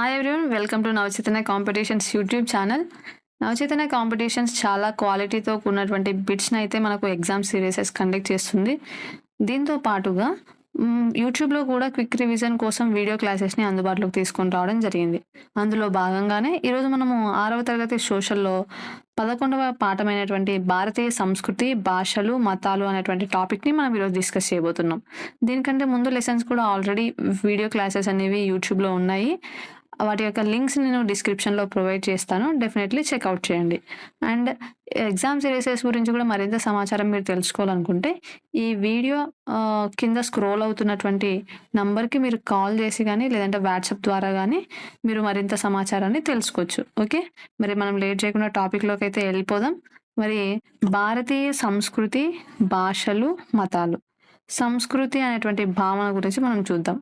Hi everyone welcome to Navachetana competitions YouTube channel Navachetana competitions చాలా క్వాలిటీతో కూడినటువంటి బిట్స్ని అయితే మనకు ఎగ్జామ్ సిరీసెస్ కండక్ట్ చేస్తుంది. దీంతో పాటుగా యూట్యూబ్లో కూడా క్విక్ రివిజన్ కోసం వీడియో క్లాసెస్ని అందుబాటులోకి తీసుకొని రావడం జరిగింది. అందులో భాగంగానే ఈరోజు మనము ఆరవ తరగతి సోషల్లో పదకొండవ పాఠమైనటువంటి భారతీయ సంస్కృతి భాషలు మతాలు అనేటువంటి టాపిక్ని మనం ఈరోజు డిస్కస్ చేయబోతున్నాం. దీనికంటే ముందు లెసన్స్ కూడా ఆల్రెడీ వీడియో క్లాసెస్ అనేవి యూట్యూబ్లో ఉన్నాయి. వాటి యొక్క లింక్స్ నేను డిస్క్రిప్షన్లో ప్రొవైడ్ చేస్తాను. డెఫినెట్లీ చెక్అవుట్ చేయండి. అండ్ ఎగ్జామ్ సిరీసెస్ గురించి కూడా మరింత సమాచారం మీరు తెలుసుకోవాలనుకుంటే ఈ వీడియో కింద స్క్రోల్ అవుతున్నటువంటి నంబర్కి మీరు కాల్ చేసి కానీ లేదంటే వాట్సాప్ ద్వారా కానీ మీరు మరింత సమాచారాన్ని తెలుసుకోవచ్చు. ఓకే మరి మనం లేట్ చేయకుండా టాపిక్లోకి అయితే వెళ్ళిపోదాం. మరి భారతీయ సంస్కృతి భాషలు మతాలు. సంస్కృతి అనేటువంటి భావన గురించి మనం చూద్దాం.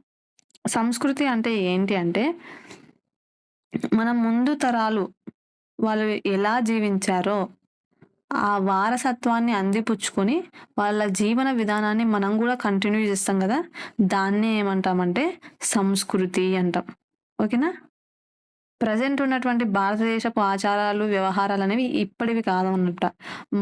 సంస్కృతి అంటే ఏంటి అంటే మన ముందు తరాలు వాళ్ళు ఎలా జీవించారో ఆ వారసత్వాన్ని అందిపుచ్చుకొని వాళ్ళ జీవన విధానాన్ని మనం కూడా కంటిన్యూ చేస్తాం కదా. దాన్నే ఏమంటామంటే సంస్కృతి అంటాం. ఓకేనా? ప్రజెంట్ ఉన్నటువంటి భారతదేశపు ఆచారాలు వ్యవహారాలు అనేవి ఇప్పటివి కాదన్నట్ట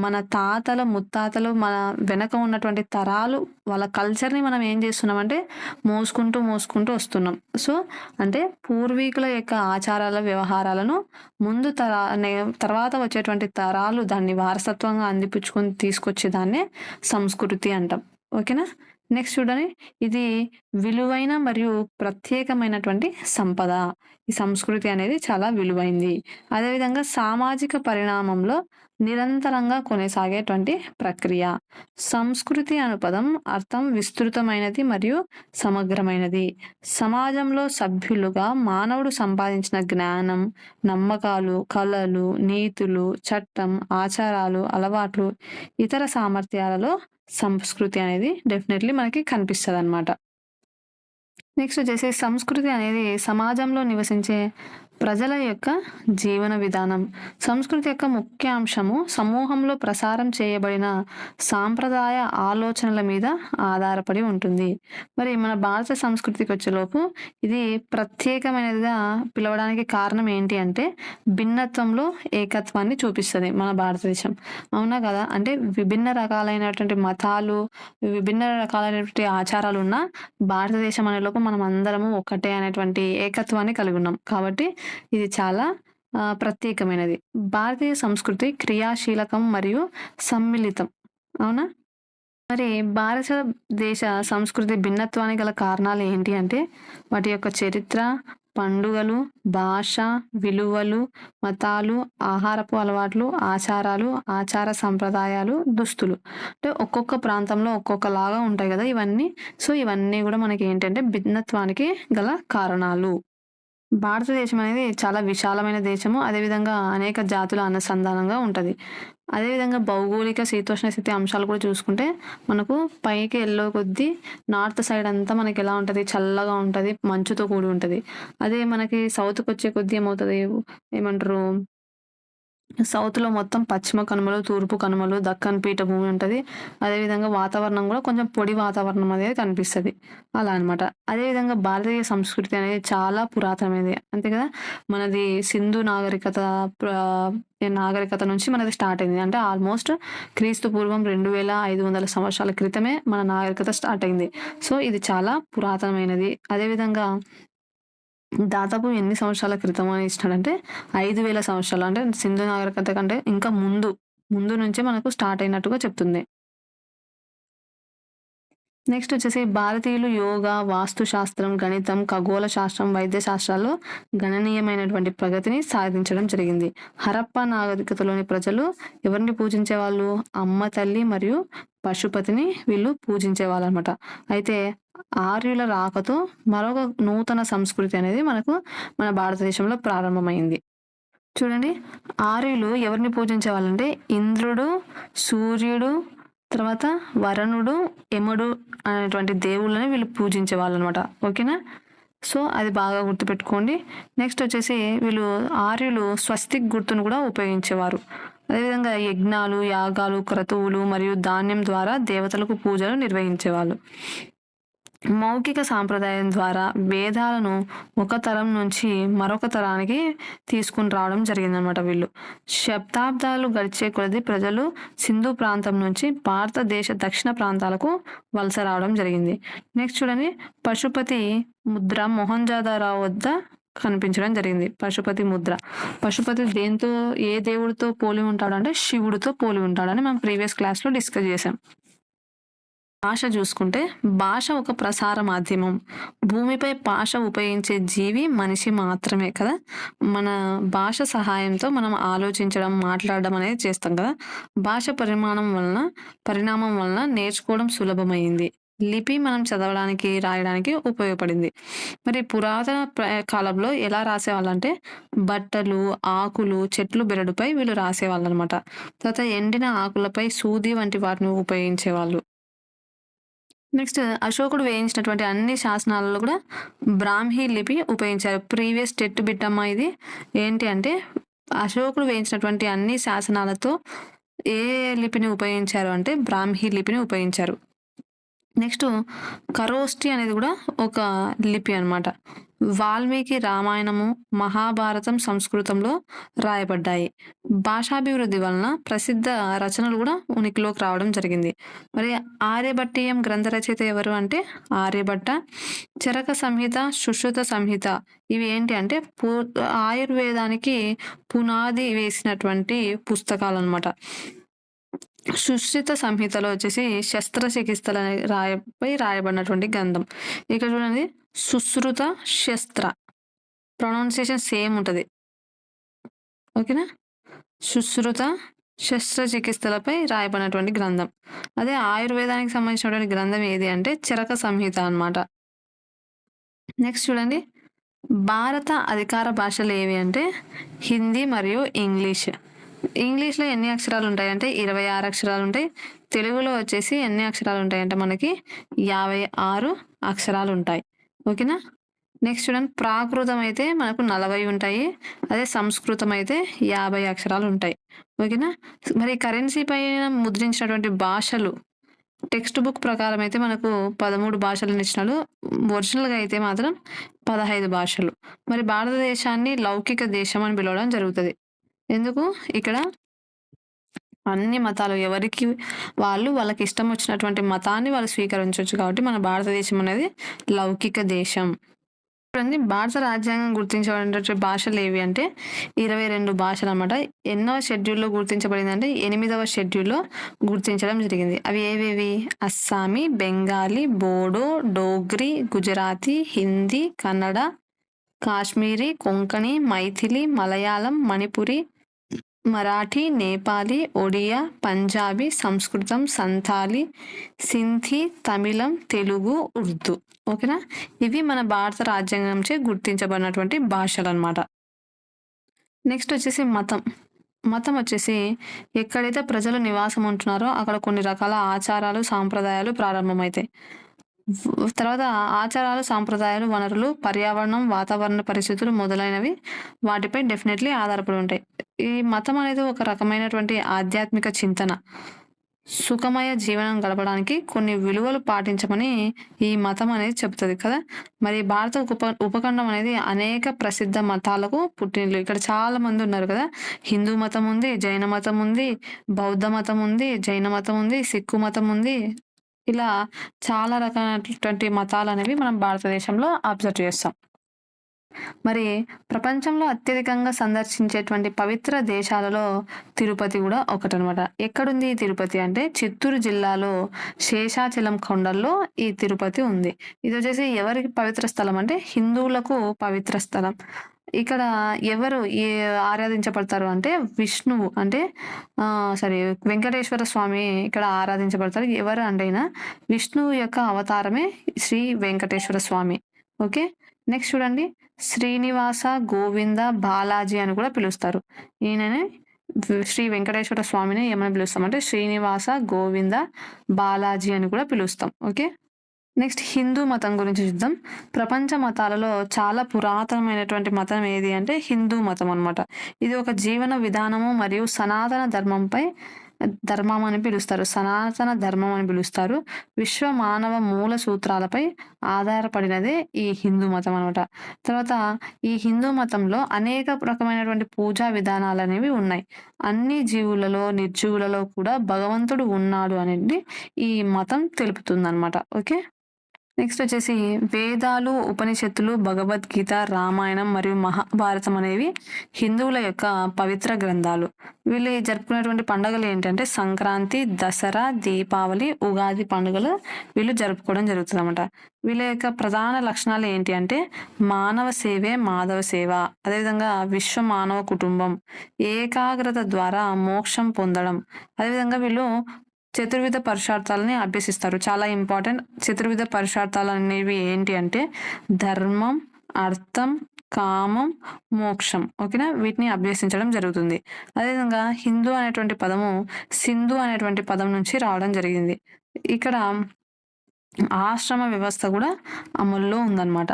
మన తాతలు ముత్తాతలు మన వెనక ఉన్నటువంటి తరాలు వాళ్ళ కల్చర్ని మనం ఏం చేస్తున్నామంటే మోసుకుంటూ మోసుకుంటూ వస్తున్నాం. సో అంటే పూర్వీకుల యొక్క ఆచారాల వ్యవహారాలను ముందు తరా తర్వాత వచ్చేటువంటి తరాలు దాన్ని వారసత్వంగా అందిపుచ్చుకొని తీసుకొచ్చే దాన్నే సంస్కృతి అంటాం. ఓకేనా? నెక్స్ట్ చూడండి. ఇది విలువైన మరియు ప్రత్యేకమైనటువంటి సంపద. ఈ సంస్కృతి అనేది చాలా విలువైంది. అదేవిధంగా సామాజిక పరిణామంలో నిరంతరంగా కొనసాగేటువంటి ప్రక్రియ. సంస్కృతి అను పదం అర్థం విస్తృతమైనది మరియు సమగ్రమైనది. సమాజంలో సభ్యులుగా మానవుడు సంపాదించిన జ్ఞానం నమ్మకాలు కళలు నీతులు చట్టం ఆచారాలు అలవాట్లు ఇతర సామర్థ్యాలలో సంస్కృతి అనేది డెఫినెట్లీ మనకి కనిపిస్తుంది అనమాట నెక్స్ట్ వచ్చేసి సంస్కృతి అనేది సమాజంలో నివసించే ప్రజల యొక్క జీవన విధానం. సంస్కృతి యొక్క ముఖ్య అంశము సమూహంలో ప్రసారం చేయబడిన సాంప్రదాయ ఆలోచనల మీద ఆధారపడి ఉంటుంది. మరి మన భారత సంస్కృతికి వచ్చేలోపు ఇది ప్రత్యేకమైనదిగా పిలవడానికి కారణం ఏంటి అంటే భిన్నత్వంలో ఏకత్వాన్ని చూపిస్తుంది మన భారతదేశం. అవునా కదా? అంటే విభిన్న రకాలైనటువంటి మతాలు విభిన్న రకాలైనటువంటి ఆచారాలు ఉన్న భారతదేశం అనే లోపు మనం అందరము ఒక్కటే అనేటువంటి ఏకత్వాన్ని కలిగి ఉన్నాం. కాబట్టి ఇది చాలా ప్రత్యేకమైనది. భారతీయ సంస్కృతి క్రియాశీలకం మరియు సమ్మిళితం. అవునా? మరి భారతదేశ సంస్కృతి భిన్నత్వానికి గల కారణాలు ఏంటి అంటే వాటి యొక్క చరిత్ర పండుగలు భాష విలువలు మతాలు ఆహారపు అలవాట్లు ఆచారాలు ఆచార సంప్రదాయాలు దుస్తులు. అంటే ఒక్కొక్క ప్రాంతంలో ఒక్కొక్కలాగా ఉంటాయి కదా ఇవన్నీ. సో ఇవన్నీ కూడా మనకి ఏంటంటే భిన్నత్వానికి గల కారణాలు. భారతదేశం అనేది చాలా విశాలమైన దేశము. అదేవిధంగా అనేక జాతుల అనుసంధానంగా ఉంటుంది. అదేవిధంగా భౌగోళిక శీతోష్ణ స్థితి అంశాలు కూడా చూసుకుంటే మనకు పైకి వెళ్ళే కొద్దీ నార్త్ సైడ్ అంతా మనకి ఎలా ఉంటుంది? చల్లగా ఉంటుంది. మంచుతో కూడి ఉంటుంది. అదే మనకి సౌత్కి వచ్చే కొద్దీ ఏమవుతుంది? ఏమంటారు? సౌత్లో మొత్తం పశ్చిమ కనుమలు తూర్పు కనుమలు దక్కన్ పీఠభూమి ఉంటుంది. అదేవిధంగా వాతావరణం కూడా కొంచెం పొడి వాతావరణం అనేది కనిపిస్తుంది. అలా అనమాట అదేవిధంగా భారతీయ సంస్కృతి అనేది చాలా పురాతనమైనది. అంతే కదా? మనది సింధు నాగరికత నాగరికత నుంచి మనది స్టార్ట్ అయింది. అంటే ఆల్మోస్ట్ క్రీస్తు పూర్వం రెండు వేల ఐదు వందల సంవత్సరాల క్రితమే మన నాగరికత స్టార్ట్ అయింది. సో ఇది చాలా పురాతనమైనది. అదేవిధంగా దాదాపు ఎన్ని సంవత్సరాల క్రితం అని ఇచ్చినాడంటే ఐదు వేల సంవత్సరాలు. అంటే సింధు నాగరికత కంటే ఇంకా ముందు ముందు నుంచే మనకు స్టార్ట్ అయినట్టుగా చెప్తుంది. నెక్స్ట్ వచ్చేసి భారతీయులు యోగా వాస్తు శాస్త్రం గణితం ఖగోళ శాస్త్రం వైద్య శాస్త్రాల్లో గణనీయమైనటువంటి ప్రగతిని సాధించడం జరిగింది. హరప్ప నాగరికతలోని ప్రజలు ఎవరిని పూజించే వాళ్ళు అమ్మ తల్లి మరియు పశుపతిని వీళ్ళు పూజించే వాళ్ళు అనమాట అయితే ఆర్యుల రాకతో మరొక నూతన సంస్కృతి అనేది మనకు మన భారతదేశంలో ప్రారంభమైంది. చూడండి ఆర్యులు ఎవరిని పూజించే వాళ్ళంటే ఇంద్రుడు సూర్యుడు తర్వాత వరుణుడు యముడు అనేటువంటి దేవుళ్ళని వీళ్ళు పూజించే వాళ్ళు అనమాట ఓకేనా? సో అది బాగా గుర్తుపెట్టుకోండి. నెక్స్ట్ వచ్చేసి వీళ్ళు ఆర్యులు స్వస్తిక్ గుర్తును కూడా ఉపయోగించేవారు. అదేవిధంగా యజ్ఞాలు యాగాలు క్రతువులు మరియు ధాన్యం ద్వారా దేవతలకు పూజలు నిర్వహించేవాళ్ళు. మౌఖిక సాంప్రదాయం ద్వారా వేదాలను ఒక తరం నుంచి మరొక తరానికి తీసుకుని రావడం జరిగిందనమాట వీళ్ళు. శతాబ్దాలు గడిచే కొలది ప్రజలు సింధు ప్రాంతం నుంచి భారతదేశ దక్షిణ ప్రాంతాలకు వలస రావడం జరిగింది. నెక్స్ట్ చూడండి. పశుపతి ముద్ర మొహంజాదారావు వద్ద కనిపించడం జరిగింది. పశుపతి ముద్ర. పశుపతి దేంతో ఏ దేవుడితో పోలి ఉంటాడంటే శివుడితో పోలి ఉంటాడని మనం ప్రీవియస్ క్లాస్లో డిస్కస్ చేసాం భాష చూసుకుంటే భాష ఒక ప్రసార మాధ్యమం. భూమిపై భాష ఉపయోగించే జీవి మనిషి మాత్రమే కదా? మన భాష సహాయంతో మనం ఆలోచించడం మాట్లాడడం అనేది చేస్తాం కదా? భాష పరిమాణం వలన పరిణామం వలన నేర్చుకోవడం సులభమైంది. లిపి మనం చదవడానికి రాయడానికి ఉపయోగపడింది. మరి పురాతన ప్ర- కాలంలో ఎలా రాసేవాళ్ళంటే బట్టలు ఆకులు చెట్లు బెరడుపై వీళ్ళు రాసేవాళ్ళు అనమాట తర్వాత ఎండిన ఆకులపై సూది వంటి వాటిని ఉపయోగించేవాళ్ళు. నెక్స్ట్ అశోకుడు వేయించినటువంటి అన్ని శాసనాలలో కూడా బ్రాహ్మీ లిపి ఉపయోగించారు. ప్రీవియస్ టెట్ బిట్టమ్మ ఇది. ఏంటి అంటే అశోకుడు వేయించినటువంటి అన్ని శాసనాలతో ఏ లిపిని ఉపయోగించారు అంటే బ్రాహ్మీ లిపిని ఉపయోగించారు. నెక్స్ట్ కరోష్టి అనేది కూడా ఒక లిపి అన్నమాట. వాల్మీకి రామాయణము మహాభారతం సంస్కృతంలో రాయబడ్డాయి. భాషాభివృద్ధి వలన ప్రసిద్ధ రచనలు కూడా ఉనికిలోకి రావడం జరిగింది. మరి ఆర్యభట్టీయం గ్రంథ రచయిత ఎవరు అంటే ఆర్యభట్ట. చరక సంహిత సుశ్రుత సంహిత ఇవి ఏంటి అంటే పూ ఆయుర్వేదానికి పునాది వేసినటువంటి పుస్తకాలు అనమాట సుశ్రిత సంహితలో వచ్చేసి శస్త్రచికిత్సల రాయపై రాయబడినటువంటి గ్రంథం. ఇక్కడ చూడండి. సుశ్రుత శస్త్ర. ప్రొనౌన్సియేషన్ సేమ్ ఉంటుంది. ఓకేనా? సుశ్రుత శస్త్రచికిత్సలపై రాయబడినటువంటి గ్రంథం. అదే ఆయుర్వేదానికి సంబంధించినటువంటి గ్రంథం ఏది అంటే చరక సంహిత అన్నమాట. నెక్స్ట్ చూడండి. భారత అధికార భాషలు ఏవి అంటే హిందీ మరియు ఇంగ్లీష్. ఇంగ్లీష్లో ఎన్ని అక్షరాలు ఉంటాయి అంటే ఇరవై ఆరు అక్షరాలు ఉంటాయి. తెలుగులో వచ్చేసి ఎన్ని అక్షరాలు ఉంటాయంటే మనకి యాభై ఆరు అక్షరాలు ఉంటాయి. ఓకేనా? నెక్స్ట్ చూడండి ప్రాకృతం అయితే మనకు నలభై ఉంటాయి. అదే సంస్కృతం అయితే యాభై అక్షరాలు ఉంటాయి. ఓకేనా? మరి కరెన్సీ పైన ముద్రించినటువంటి భాషలు టెక్స్ట్ బుక్ ప్రకారం అయితే మనకు పదమూడు భాషలను ఇచ్చినాడు ఒరిజినల్గా అయితే మాత్రం పదహైదు భాషలు. మరి భారతదేశాన్ని లౌకిక దేశం అని పిలవడం జరుగుతుంది. ఎందుకు? ఇక్కడ అన్ని మతాలు ఎవరికి వాళ్ళు వాళ్ళకి ఇష్టం వచ్చినటువంటి మతాన్ని వాళ్ళు స్వీకరించవచ్చు కాబట్టి మన భారతదేశం అనేది లౌకిక దేశం. చూడండి భారత రాజ్యాంగం గుర్తించబడినటువంటి భాషలు ఏవి అంటే ఇరవై రెండు భాషలు అనమాట ఎన్నో షెడ్యూల్లో గుర్తించబడింది అంటే ఎనిమిదవ షెడ్యూల్లో గుర్తించడం జరిగింది. అవి ఏవేవి? అస్సామీ బెంగాలీ బోడో డోగ్రీ గుజరాతీ హిందీ కన్నడ కాశ్మీరీ కొంకణి మైథిలి మలయాళం మణిపురి మరాఠీ నేపాలీ ఒడియా పంజాబీ సంస్కృతం సంతాలి సింధీ తమిళం తెలుగు ఉర్దూ. ఓకేనా? ఇవి మన భారత రాజ్యాంగంచే గుర్తించబడినటువంటి భాషలు అనమాట నెక్స్ట్ వచ్చేసి మతం. మతం వచ్చేసి ఎక్కడైతే ప్రజలు నివాసం ఉంటున్నారో అక్కడ కొన్ని రకాల ఆచారాలు సాంప్రదాయాలు ప్రారంభమవుతాయి తర్వాత ఆచారాలు సాంప్రదాయాలు వనరులు పర్యావరణం వాతావరణ పరిస్థితులు మొదలైనవి వాటిపై డెఫినెట్లీ ఆధారపడి ఉంటాయి. ఈ మతం అనేది ఒక రకమైనటువంటి ఆధ్యాత్మిక చింతన. సుఖమయ జీవనం గడపడానికి కొన్ని విలువలు పాటించమని ఈ మతం అనేది చెబుతుంది కదా. మరి భారత ఉప ఉపఖండం అనేది అనేక ప్రసిద్ధ మతాలకు పుట్టినలు ఇక్కడ చాలా మంది ఉన్నారు కదా. హిందూ మతం ఉంది జైన మతం ఉంది బౌద్ధ మతం ఉంది జైన మతం ఉంది సిక్కు మతం ఉంది ఇలా చాలా రకాలైనటువంటి మతాలు అనేవి మనం భారతదేశంలో అబ్జర్వ్ చేస్తాం. మరి ప్రపంచంలో అత్యధికంగా సందర్శించేటువంటి పవిత్ర దేశాలలో తిరుపతి కూడా ఒకటనమాట ఎక్కడుంది ఈ తిరుపతి అంటే చిత్తూరు జిల్లాలో శేషాచలం కొండల్లో ఈ తిరుపతి ఉంది. ఇది వచ్చేసి ఎవరికి పవిత్ర స్థలం అంటే హిందువులకు పవిత్ర స్థలం. ఇక్కడ ఎవరు ఏ ఆరాధించబడతారు అంటే విష్ణువు అంటే సారీ వెంకటేశ్వర స్వామి ఇక్కడ ఆరాధించబడతారు. ఎవరు అంటే విష్ణువు యొక్క అవతారమే శ్రీ వెంకటేశ్వర స్వామి. ఓకే? నెక్స్ట్ చూడండి. శ్రీనివాస గోవింద బాలాజీ అని కూడా పిలుస్తారు. ఈయననే శ్రీ వెంకటేశ్వర స్వామిని ఏమని పిలుస్తాం అంటే శ్రీనివాస గోవింద బాలాజీ అని కూడా పిలుస్తాం. ఓకే? నెక్స్ట్ హిందూ మతం గురించి చూద్దాం ప్రపంచ మతాలలో చాలా పురాతనమైనటువంటి మతం ఏది అంటే హిందూ మతం అనమాట ఇది ఒక జీవన విధానము మరియు సనాతన ధర్మంపై ధర్మం అని పిలుస్తారు. సనాతన ధర్మం అని పిలుస్తారు. విశ్వ మానవ మూల సూత్రాలపై ఆధారపడినదే ఈ హిందూ మతం అనమాట. తర్వాత ఈ హిందూ మతంలో అనేక రకమైనటువంటి పూజా విధానాలు అనేవి ఉన్నాయి. అన్ని జీవులలో, నిర్జీవులలో కూడా భగవంతుడు ఉన్నాడు అనేది ఈ మతం తెలుపుతుంది అనమాట ఓకే. నెక్స్ట్ వచ్చేసి వేదాలు, ఉపనిషత్తులు, భగవద్గీత, రామాయణం మరియు మహాభారతం అనేవి హిందువుల యొక్క పవిత్ర గ్రంథాలు. వీళ్ళు జరుపుకునేటువంటి పండుగలు ఏంటంటే సంక్రాంతి, దసరా, దీపావళి, ఉగాది పండుగలు వీళ్ళు జరుపుకోవడం జరుగుతుందన్నమాట. వీళ్ళ యొక్క ప్రధాన లక్షణాలు ఏంటి అంటే మానవ సేవే మాధవ సేవ. అదేవిధంగా విశ్వ మానవ కుటుంబం, ఏకాగ్రత ద్వారా మోక్షం పొందడం. అదేవిధంగా వీళ్ళు చతుర్విధ పురుషార్థాలని అభ్యసిస్తారు. చాలా ఇంపార్టెంట్. చతుర్విధ పురుషార్థాలు అనేవి ఏంటి అంటే ధర్మం, అర్థం, కామం, మోక్షం. ఓకేనా? వీటిని అభ్యసించడం జరుగుతుంది. అదేవిధంగా హిందూ అనేటువంటి పదము సింధు అనేటువంటి పదం నుంచి రావడం జరిగింది. ఇక్కడ ఆశ్రమ వ్యవస్థ కూడా అమల్లో ఉందన్నమాట.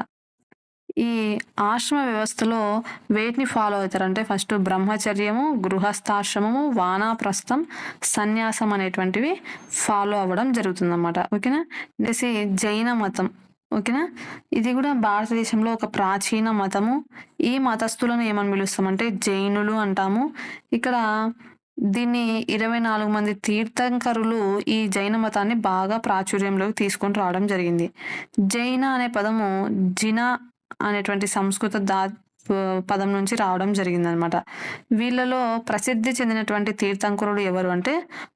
ఈ ఆశ్రమ వ్యవస్థలో వేటిని ఫాలో అవుతారంటే ఫస్ట్ బ్రహ్మచర్యము, గృహస్థాశ్రమము, వానాప్రస్థం సన్యాసం అనేటువంటివి ఫాలో అవ్వడం జరుగుతుందన్నమాట. ఓకేనా? నెక్స్ట్ జైన మతం. ఓకేనా? ఇది కూడా భారతదేశంలో ఒక ప్రాచీన మతము. ఈ మతస్థులను ఏమని పిలుస్తామంటే జైనులు అంటాము. ఇక్కడ దీన్ని 24 మంది తీర్థంకరులు ఈ జైన మతాన్ని బాగా ప్రాచుర్యంలోకి తీసుకొని రావడం జరిగింది. జైన అనే పదము జిన అనేటువంటి సంస్కృత దా పదం నుంచి రావడం జరిగిందనమాట. వీళ్ళలో ప్రసిద్ధి చెందినటువంటి తీర్థంకరుడు ఎవరు అంటే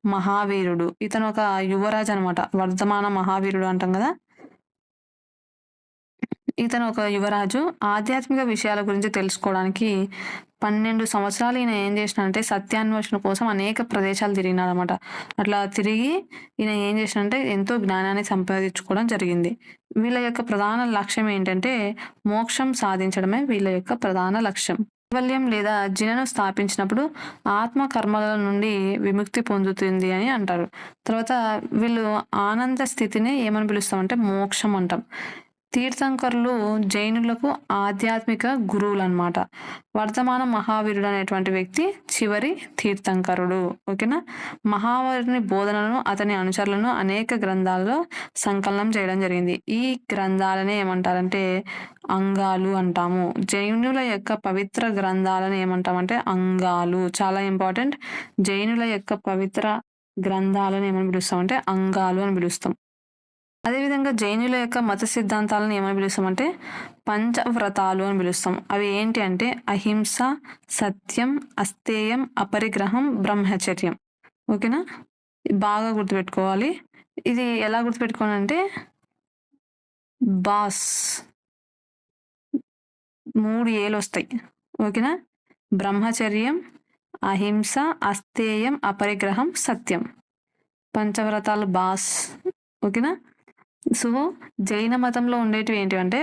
మహావీరుడు. ఇతను ఒక యువరాజు అనమాట. వర్ధమాన మహావీరుడు అంటాం కదా! ఇతను ఒక యువరాజు. ఆధ్యాత్మిక విషయాల గురించి తెలుసుకోవడానికి 12 సంవత్సరాలు ఈయన ఏం చేసినాడంటే సత్యాన్వేషణ కోసం అనేక ప్రదేశాలు తిరిగినారనమాట అట్లా తిరిగి ఈయన ఏం చేసినాడంటే ఎంతో జ్ఞానాన్ని సంపాదించుకోవడం జరిగింది. వీళ్ళ యొక్క ప్రధాన లక్ష్యం ఏంటంటే మోక్షం సాధించడమే వీళ్ళ యొక్క ప్రధాన లక్ష్యం. కైవల్యం లేదా జినను స్థాపించినప్పుడు ఆత్మ కర్మల నుండి విముక్తి పొందుతుంది అని అంటారు. తర్వాత వీళ్ళు ఆనంద స్థితిని ఏమని పిలుస్తామంటే మోక్షం అంటాం. తీర్థంకరులు జైనులకు ఆధ్యాత్మిక గురువులు అనమాట వర్ధమాన మహావీరుడు అనేటువంటి వ్యక్తి చివరి తీర్థంకరుడు. ఓకేనా? మహావీరుని బోధనలను, అతని అనుచరులను అనేక గ్రంథాల్లో సంకలనం చేయడం జరిగింది. ఈ గ్రంథాలనే ఏమంటారంటే అంగాలు అంటాము. జైనుల యొక్క పవిత్ర గ్రంథాలను ఏమంటామంటే అంగాలు. చాలా ఇంపార్టెంట్. జైనుల యొక్క పవిత్ర గ్రంథాలను ఏమని పిలుస్తామంటే అంగాలు అని పిలుస్తాం. అదేవిధంగా జైనుల యొక్క మత సిద్ధాంతాలను ఏమని పిలుస్తామంటే పంచవ్రతాలు అని పిలుస్తాం. అవి ఏంటి అంటే అహింస, సత్యం, అస్తేయం, అపరిగ్రహం, బ్రహ్మచర్యం. ఓకేనా? బాగా గుర్తుపెట్టుకోవాలి. ఇది ఎలా గుర్తుపెట్టుకోవాలంటే బాస్ మూడు ఏలు వస్తాయి ఓకేనా? బ్రహ్మచర్యం, అహింస, అస్తేయం, అపరిగ్రహం, సత్యం. పంచవ్రతాలు బాస్. ఓకేనా? సో, జైన మతంలో ఉండేటివి ఏంటంటే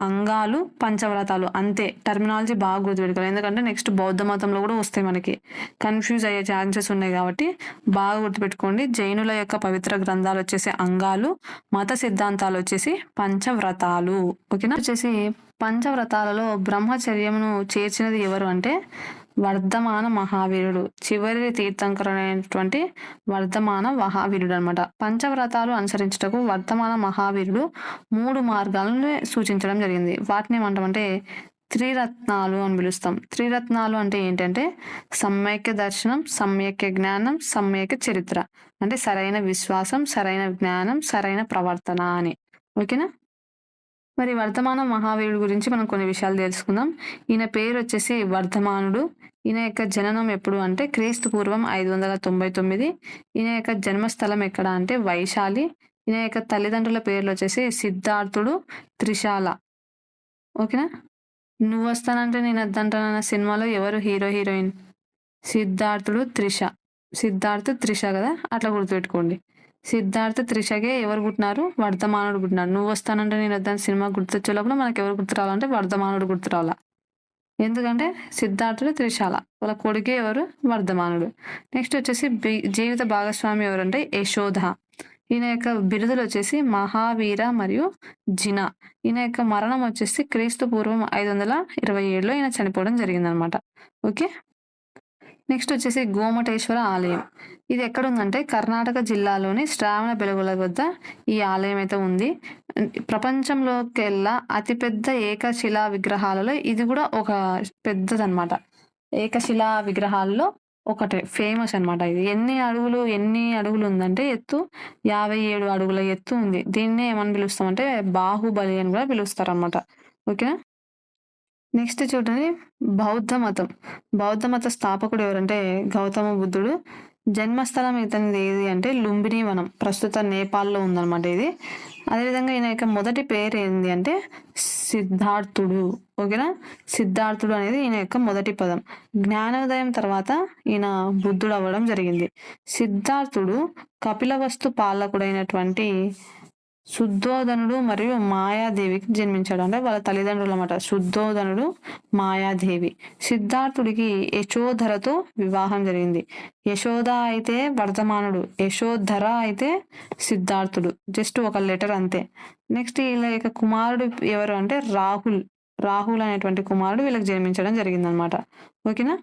అంగాలు, పంచవ్రతాలు అంతే. టర్మినాలజీ బాగా గుర్తుపెట్టుకోవాలి. ఎందుకంటే నెక్స్ట్ బౌద్ధ మతంలో కూడా వస్తాయి మనకి. కన్‌ఫ్యూజ్ అయ్యే ఛాన్సెస్ ఉన్నాయి కాబట్టి బాగా గుర్తుపెట్టుకోండి. జైనుల యొక్క పవిత్ర గ్రంథాలు వచ్చేసి అంగాలు, మత సిద్ధాంతాలు వచ్చేసి పంచవ్రతాలు. ఓకేనా? వచ్చేసి పంచవ్రతాలలో బ్రహ్మచర్యమును చేర్చినది ఎవరు అంటే వర్ధమాన మహావీరుడు. చివరి తీర్థంకరుడైనటువంటి వర్ధమాన మహావీరుడు అనమాట. పంచవ్రతాలు అనుసరించుటకు వర్ధమాన మహావీరుడు మూడు మార్గాలను సూచించడం జరిగింది. వాటిని ఏమంటామంటే త్రిరత్నాలు అని పిలుస్తాం. త్రిరత్నాలు అంటే ఏంటంటే సమ్యక్య దర్శనం, సమ్యక్య జ్ఞానం, సమ్యక్య చరిత్ర. అంటే సరైన విశ్వాసం, సరైన జ్ఞానం, సరైన ప్రవర్తన అని. ఓకేనా? మరి వర్ధమాన మహావీరుడు గురించి మనం కొన్ని విషయాలు తెలుసుకుందాం. ఈయన పేరు వచ్చేసి వర్ధమానుడు. ఈయన యొక్క జననం ఎప్పుడు అంటే క్రీస్తు పూర్వం 599. ఈయన యొక్క జన్మస్థలం ఎక్కడ అంటే వైశాలి. ఈయన యొక్క తల్లిదండ్రుల పేర్లు వచ్చేసి సిద్ధార్థుడు, త్రిశాల. ఓకేనా? నువ్వొస్తానంటే నేనొద్దంటానన్న సినిమాలో ఎవరు హీరో, హీరోయిన్? సిద్ధార్థుడు, త్రిష. సిద్ధార్థ్, త్రిష కదా! అట్లా గుర్తుపెట్టుకోండి. సిద్ధార్థ త్రిషకే ఎవరు పుట్టినారు? వర్ధమానుడు పుట్టినాడు. నేను వద్దాను సినిమా గుర్తొచ్చే లోపల మనకు ఎవరు గుర్తు రావాలంటే వర్ధమానుడు గుర్తు ఎందుకంటే సిద్ధార్థుడు, త్రిశాల. వాళ్ళ కొడుకే ఎవరు? వర్ధమానుడు. నెక్స్ట్ వచ్చేసి జీవిత భాగస్వామి ఎవరంటే యశోధ. ఈయన యొక్క బిరుదులు వచ్చేసి మహావీర మరియు జిన. ఈయన యొక్క మరణం వచ్చేసి క్రీస్తు పూర్వం 527లో ఈయన చనిపోవడం జరిగిందనమాట. ఓకే. నెక్స్ట్ వచ్చేసి గోమటేశ్వర ఆలయం. ఇది ఎక్కడ ఉందంటే కర్ణాటక జిల్లాలోని శ్రావణ బెలుగుల వద్ద ఈ ఆలయం అయితే ఉంది. ప్రపంచంలోకెల్లా అతిపెద్ద ఏకశిలా విగ్రహాలలో ఇది కూడా ఒక పెద్దదన్నమాట. ఏకశిలా విగ్రహాల్లో ఒకటే ఫేమస్ అనమాట ఇది. ఎన్ని అడుగులు ఎన్ని అడుగులు ఉందంటే ఎత్తు యాభై ఏడు అడుగుల ఎత్తు ఉంది. దీన్నే ఏమని పిలుస్తామంటే బాహుబలి అని కూడా పిలుస్తారు అనమాట ఓకేనా? నెక్స్ట్ చూడండి బౌద్ధ మతం. బౌద్ధ మత స్థాపకుడు ఎవరంటే గౌతమ బుద్ధుడు. జన్మస్థలం ఇతనిది ఏది అంటే లుంబిని వనం. ప్రస్తుత నేపాల్లో ఉందన్నమాట ఇది. అదేవిధంగా ఈయన యొక్క మొదటి పేరు ఏంది అంటే సిద్ధార్థుడు. ఓకేనా? సిద్ధార్థుడు అనేది ఈయన యొక్క మొదటి పదం. జ్ఞానోదయం తర్వాత ఈయన బుద్ధుడు అవ్వడం జరిగింది. సిద్ధార్థుడు కపిలవస్తు పాలకుడైనటువంటి శుద్ధోదనుడు మరియు మాయాదేవికి జన్మించాడు. అంటే వాళ్ళ తల్లిదండ్రులు అన్నమాట. శుద్ధోదనుడు మాయాదేవి. సిద్ధార్థుడికి యశోధరతో వివాహం జరిగింది. యశోద అయితే వర్ధమానుడు. యశోధర అయితే సిద్ధార్థుడు. జస్ట్ ఒక లెటర్ అంతే. నెక్స్ట్ వీళ్ళ యొక్క కుమారుడు ఎవరు అంటే రాహుల్. రాహుల్ అనేటువంటి కుమారుడు వీళ్ళకి జన్మించడం జరిగిందనమాట ఓకేనా?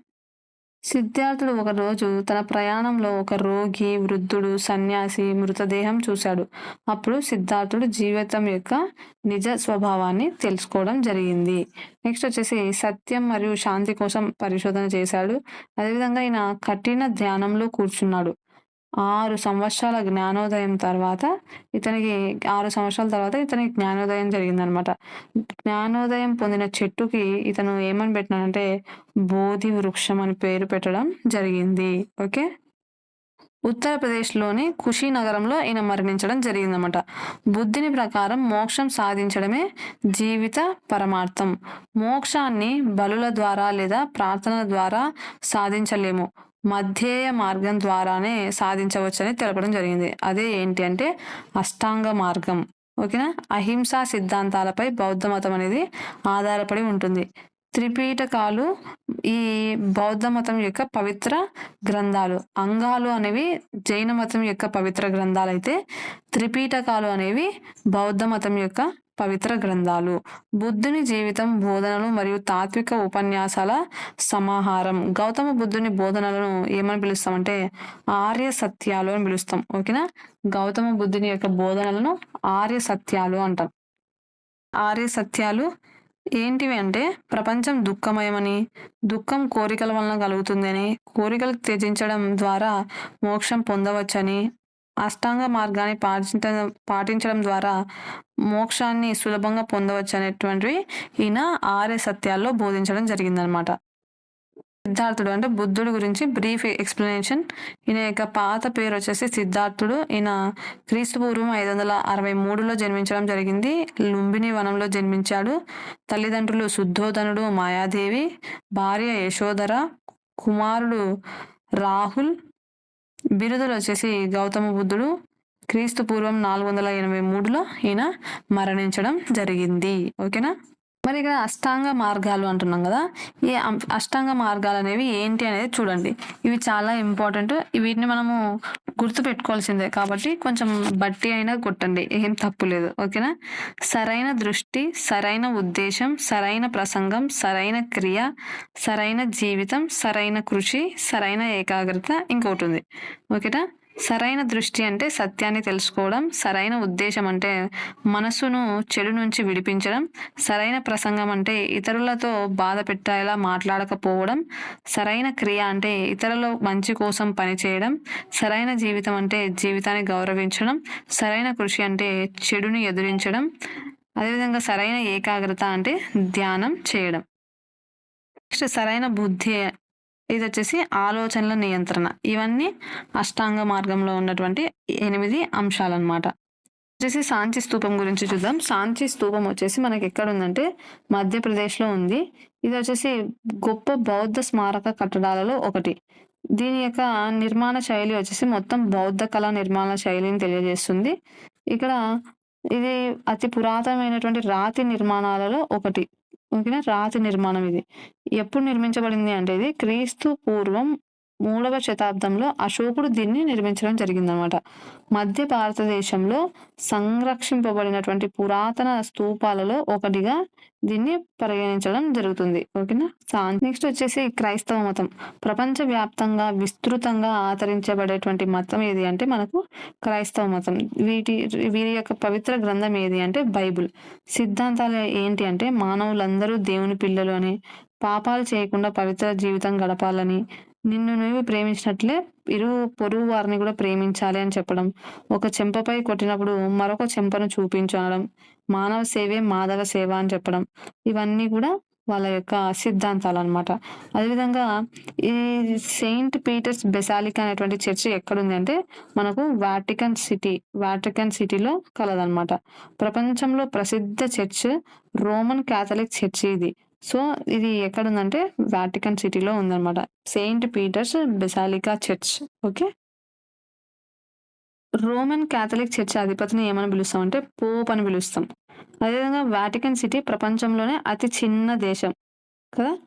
సిద్ధార్థుడు ఒకరోజు తన ప్రయాణంలో ఒక రోగి వృద్ధుడు సన్యాసి మృతదేహం చూశాడు. అప్పుడు సిద్ధార్థుడు జీవితం యొక్క నిజ స్వభావాన్ని తెలుసుకోవడం జరిగింది. నెక్స్ట్ వచ్చేసి సత్యం మరియు శాంతి కోసం పరిశోధన చేశాడు. అదేవిధంగా ఈయన కఠిన ధ్యానంలో కూర్చున్నాడు. ఆరు సంవత్సరాల జ్ఞానోదయం తర్వాత ఇతనికి ఆరు సంవత్సరాల తర్వాత ఇతనికి జ్ఞానోదయం జరిగిందనమాట. జ్ఞానోదయం పొందిన చెట్టుకి ఇతను ఏమని పెట్టినాడంటే బోధి వృక్షం అని పేరు పెట్టడం జరిగింది. ఓకే? ఉత్తరప్రదేశ్లోని కుషీనగరంలో ఈయన మరణించడం జరిగిందన్నమాట బుద్ధిని ప్రకారం మోక్షం సాధించడమే జీవిత పరమార్థం. మోక్షాన్ని బలుల ద్వారా లేదా ప్రార్థనల ద్వారా సాధించలేము. మధ్యేయ మార్గం ద్వారానే సాధించవచ్చని తెలపడం జరిగింది. అదే ఏంటి అంటే అష్టాంగ మార్గం. ఓకేనా? అహింసా సిద్ధాంతాలపై బౌద్ధ మతం అనేది ఆధారపడి ఉంటుంది. త్రిపీఠకాలు ఈ బౌద్ధ మతం యొక్క పవిత్ర గ్రంథాలు. అంగాలు అనేవి జైన మతం యొక్క పవిత్ర గ్రంథాలు అయితే త్రిపీఠకాలు అనేవి బౌద్ధ మతం యొక్క పవిత్ర గ్రంథాలు బుద్ధుని జీవితం బోధనలు మరియు తాత్విక ఉపన్యాసాల సమాహారం. గౌతమ బుద్ధుని బోధనలను ఏమని పిలుస్తామంటే ఆర్య సత్యాలు అని పిలుస్తాం. ఓకేనా? గౌతమ బుద్ధుని యొక్క బోధనలను ఆర్య సత్యాలు అంటాం. ఆర్య సత్యాలు ఏంటివి అంటే ప్రపంచం దుఃఖమయమని దుఃఖం కోరికల వలన కలుగుతుందని కోరికలు త్యజించడం ద్వారా మోక్షం పొందవచ్చని అష్టాంగ మార్గాన్ని పాటించడం పాటించడం ద్వారా మోక్షాన్ని సులభంగా పొందవచ్చు అనేటువంటివి ఈయన ఆర్య సత్యాల్లో బోధించడం జరిగిందనమాట. సిద్ధార్థుడు అంటే బుద్ధుడు గురించి బ్రీఫ్ ఎక్స్ప్లెనేషన్. ఈయన యొక్క పాత పేరు వచ్చేసి సిద్ధార్థుడు. ఈయన క్రీస్తుపూర్వం ఐదు వందల అరవై మూడులో జన్మించడం జరిగింది. లుంబిని వనంలో జన్మించాడు. తల్లిదండ్రులు శుద్ధోధనుడు మాయాదేవి. భార్య యశోధర. కుమారుడు రాహుల్. బిరుదులు వచ్చేసి గౌతమ బుద్ధుడు క్రీస్తు పూర్వం నాలుగు వందల ఎనభై మూడులో ఈయన మరణించడం జరిగింది. ఓకేనా? మరి ఇక్కడ అష్టాంగ మార్గాలు అంటున్నాం కదా. ఈ అష్టాంగ మార్గాలు అనేవి ఏంటి అనేది చూడండి. ఇవి చాలా ఇంపార్టెంట్. వీటిని మనము గుర్తు పెట్టుకోవాల్సిందే. కాబట్టి కొంచెం బట్టి అయినా కొట్టండి. ఏం తప్పు లేదు. ఓకేనా? సరైన దృష్టి సరైన ఉద్దేశం సరైన ప్రసంగం సరైన క్రియ సరైన జీవితం సరైన కృషి సరైన ఏకాగ్రత ఇంకోటి ఉంది. ఓకేనా? సరైన దృష్టి అంటే సత్యాన్ని తెలుసుకోవడం సరైన ఉద్దేశం అంటే మనసును చెడు నుంచి విడిపించడం సరైన ప్రసంగం అంటే ఇతరులతో బాధ పెట్టేలా మాట్లాడకపోవడం సరైన క్రియ అంటే ఇతరుల మంచి కోసం పనిచేయడం సరైన జీవితం అంటే జీవితాన్ని గౌరవించడం సరైన కృషి అంటే చెడుని ఎదిరించడం అదేవిధంగా సరైన ఏకాగ్రత అంటే ధ్యానం చేయడం. నెక్స్ట్ సరైన బుద్ధి ఇది వచ్చేసి ఆలోచనల నియంత్రణ. ఇవన్నీ అష్టాంగ మార్గంలో ఉన్నటువంటి ఎనిమిది అంశాలు అనమాట వచ్చేసి సాంచి స్తూపం గురించి చూద్దాం. సాంచి స్తూపం వచ్చేసి మనకి ఎక్కడ ఉందంటే మధ్యప్రదేశ్లో ఉంది. ఇది వచ్చేసి గొప్ప బౌద్ధ స్మారక కట్టడాలలో ఒకటి. దీని యొక్క నిర్మాణ శైలి వచ్చేసి మొత్తం బౌద్ధ కళా నిర్మాణ శైలిని తెలియజేస్తుంది. ఇక్కడ ఇది అతి పురాతనమైనటువంటి రాతి నిర్మాణాలలో ఒకటి. ఓకేనా? రాతి నిర్మాణం ఇది. ఎప్పుడు నిర్మించబడింది అంటే ఇది క్రీస్తు పూర్వం మూడవ శతాబ్దంలో అశోకుడు దీన్ని నిర్మించడం జరిగిందనమాట. మధ్య భారతదేశంలో సంరక్షింపబడినటువంటి పురాతన స్తూపాలలో ఒకటిగా దీన్ని పరిగణించడం జరుగుతుంది. ఓకేనా? నెక్స్ట్ వచ్చేసి క్రైస్తవ మతం. ప్రపంచ వ్యాప్తంగా విస్తృతంగా ఆచరించబడేటువంటి మతం ఏది అంటే మనకు క్రైస్తవ మతం. వీటి వీరి యొక్క పవిత్ర గ్రంథం ఏది అంటే బైబుల్. సిద్ధాంతాలు ఏంటి అంటే మానవులందరూ దేవుని పిల్లలు అని పాపాలు చేయకుండా పవిత్ర జీవితం గడపాలని నిన్ను నువ్వు ప్రేమించినట్లే ఇరు పొరుగు వారిని కూడా ప్రేమించాలి అని చెప్పడం. ఒక చెంపపై కొట్టినప్పుడు మరొక చెంపను చూపించడం మానవ సేవే మాధవ సేవ అని చెప్పడం. ఇవన్నీ కూడా వాళ్ళ యొక్క సిద్ధాంతాలు అనమాట అదేవిధంగా ఈ సెయింట్ పీటర్స్ బెసాలిక్ అనేటువంటి చర్చి ఎక్కడుంది అంటే మనకు వాటికన్ సిటీ వాటికన్ సిటీలో కలదనమాట ప్రపంచంలో ప్రసిద్ధ చర్చ్ రోమన్ క్యాథలిక్ చర్చి ఇది. సో ఇది ఎక్కడుందంటే వాటికన్ సిటీలో ఉందన్నమాట. Saint Peter's basilica church okay Roman Catholic church అధిపతిని ఏమని పిలుస్తాం అంటే పోప్ అని పిలుస్తాం. అదేవిధంగా వాటికన్ సిటీ ప్రపంచంలోనే అతి చిన్న దేశం. కదా?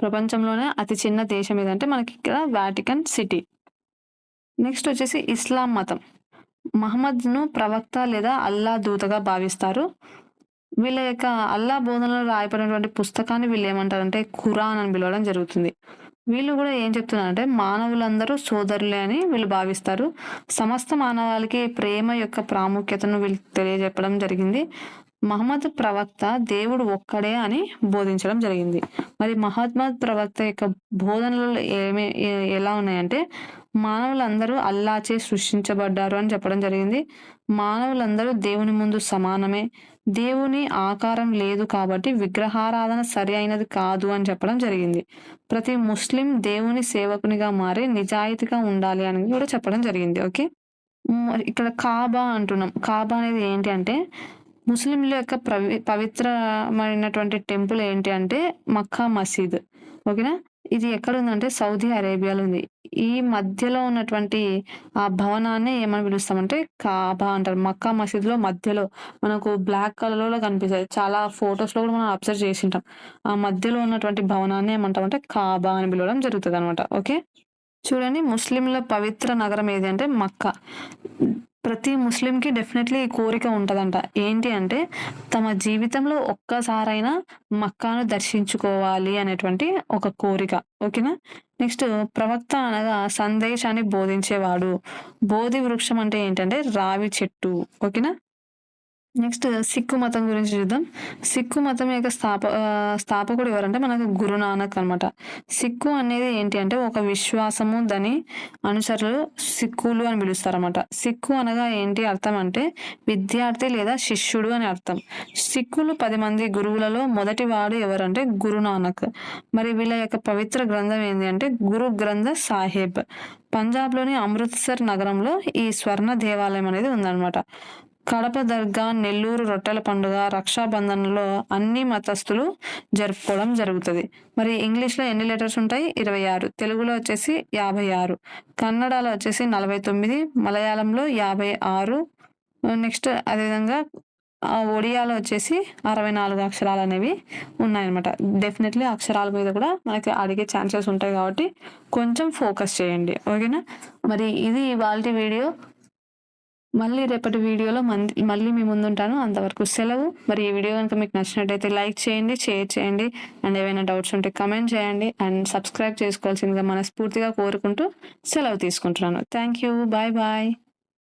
ప్రపంచంలోనే అతి చిన్న దేశం ఏదంటే మనకి ఇక్కడ వాటికన్ సిటీ నెక్స్ట్ వచ్చేసి ఇస్లాం మతం. మహమ్మద్ను ప్రవక్త లేదా అల్లా దూతగా భావిస్తారు. వీళ్ళ యొక్క అల్లా బోధనలో రాయబడినటువంటి పుస్తకాన్ని వీళ్ళు ఏమంటారంటే ఖురాన్ అని పిలవడం జరుగుతుంది. వీళ్ళు కూడా ఏం చెప్తున్నారంటే మానవులందరూ సోదరులే అని వీళ్ళు భావిస్తారు. సమస్త మానవాళికి ప్రేమ యొక్క ప్రాముఖ్యతను వీళ్ళు తెలియజెప్పడం జరిగింది. మహమ్మద్ ప్రవక్త దేవుడు ఒక్కడే అని బోధించడం జరిగింది. మరి మహమ్మద్ ప్రవక్త యొక్క బోధనలు ఏమే ఎలా ఉన్నాయంటే మానవులందరూ అల్లాచే సృష్టించబడ్డారు అని చెప్పడం జరిగింది. మానవులందరూ దేవుని ముందు సమానమే. దేవుని ఆకారం లేదు కాబట్టి విగ్రహారాధన సరి అయినది కాదు అని చెప్పడం జరిగింది. ప్రతి ముస్లిం దేవుని సేవకునిగా మారి నిజాయితీగా ఉండాలి అని కూడా చెప్పడం జరిగింది. ఓకే? ఇక్కడ కాబా అంటున్నాం. కాబా అనేది ఏంటి అంటే ముస్లింల యొక్క పవిత్రమైనటువంటి టెంపుల్ ఏంటి అంటే మక్కా మసీద్. ఓకేనా? ఇది ఎక్కడుందంటే సౌదీ అరేబియాలో ఉంది ఈ మధ్యలో ఉన్నటువంటి ఆ భవనాన్ని ఏమని పిలుస్తామంటే కాబా అంటారు. మక్కా మసీద్లో మధ్యలో మనకు బ్లాక్ కలర్లో కనిపిస్తుంది. చాలా ఫొటోస్లో కూడా మనం అబ్జర్వ్ చేసింటాం. ఆ మధ్యలో ఉన్నటువంటి భవనాన్ని ఏమంటామంటే కాబా అని పిలవడం జరుగుతుంది అనమాట ఓకే? చూడండి ముస్లింల పవిత్ర నగరం ఏది అంటే మక్కా. ప్రతి ముస్లింకి డెఫినెట్లీ ఈ కోరిక ఉంటుందంట. ఏంటి అంటే తమ జీవితంలో ఒక్కసారైనా మక్కాను దర్శించుకోవాలి అనేటువంటి ఒక కోరిక. ఓకేనా? నెక్స్ట్ ప్రవక్త అనగా సందేశాన్ని బోధించేవాడు. బోధి వృక్షం అంటే ఏంటంటే రావి చెట్టు. ఓకేనా? నెక్స్ట్ సిక్కు మతం గురించి చూద్దాం. సిక్కు మతం యొక్క స్థాప uh, స్థాపకుడు ఎవరంటే మనకు గురునానక్ అనమాట సిక్కు అనేది ఏంటి అంటే ఒక విశ్వాసము దాని అనుసరులు సిక్కులు అని పిలుస్తారన్నమాట. సిక్కు అనగా ఏంటి అర్థం అంటే విద్యార్థి లేదా శిష్యుడు అని అర్థం. సిక్కులు పది మంది గురువులలో మొదటి వాడు ఎవరంటే గురునానక్ మరి వీళ్ళ యొక్క పవిత్ర గ్రంథం ఏంటి అంటే గురు గ్రంథ సాహెబ్. పంజాబ్లోని అమృత్సర్ నగరంలో ఈ స్వర్ణ దేవాలయం అనేది ఉందన్నమాట. కడప దర్గా నెల్లూరు రొట్టెల పండుగ రక్షాబంధన్లో అన్ని మతస్థులు జరుపుకోవడం జరుగుతుంది. మరి ఇంగ్లీష్లో ఎన్ని లెటర్స్ ఉంటాయి? ఇరవై ఆరు. తెలుగులో వచ్చేసి యాభై ఆరు. కన్నడలో వచ్చేసి నలభై తొమ్మిది. మలయాళంలో యాభై ఆరు. నెక్స్ట్ అదేవిధంగా ఒడియాలో వచ్చేసి అరవై నాలుగు అక్షరాలు అనేవి ఉన్నాయన్నమాట. డెఫినెట్లీ అక్షరాల మీద కూడా మనకి అడిగే ఛాన్సెస్ ఉంటాయి కాబట్టి కొంచెం ఫోకస్ చేయండి. ఓకేనా? మరి ఇది ఇవాళ వీడియో. మళ్ళీ రేపటి వీడియోలో మళ్ళీ మీ ముందుంటాను. అంతవరకు సెలవు. మరి ఈ వీడియో కనుక మీకు నచ్చినట్టయితే లైక్ చేయండి షేర్ చేయండి. అండ్ ఏమైనా డౌట్స్ ఉంటే కమెంట్ చేయండి. అండ్ సబ్స్క్రైబ్ చేసుకోవాల్సిందిగా మనస్ఫూర్తిగా కోరుకుంటూ సెలవు తీసుకుంటున్నాను. Thank you. Bye bye.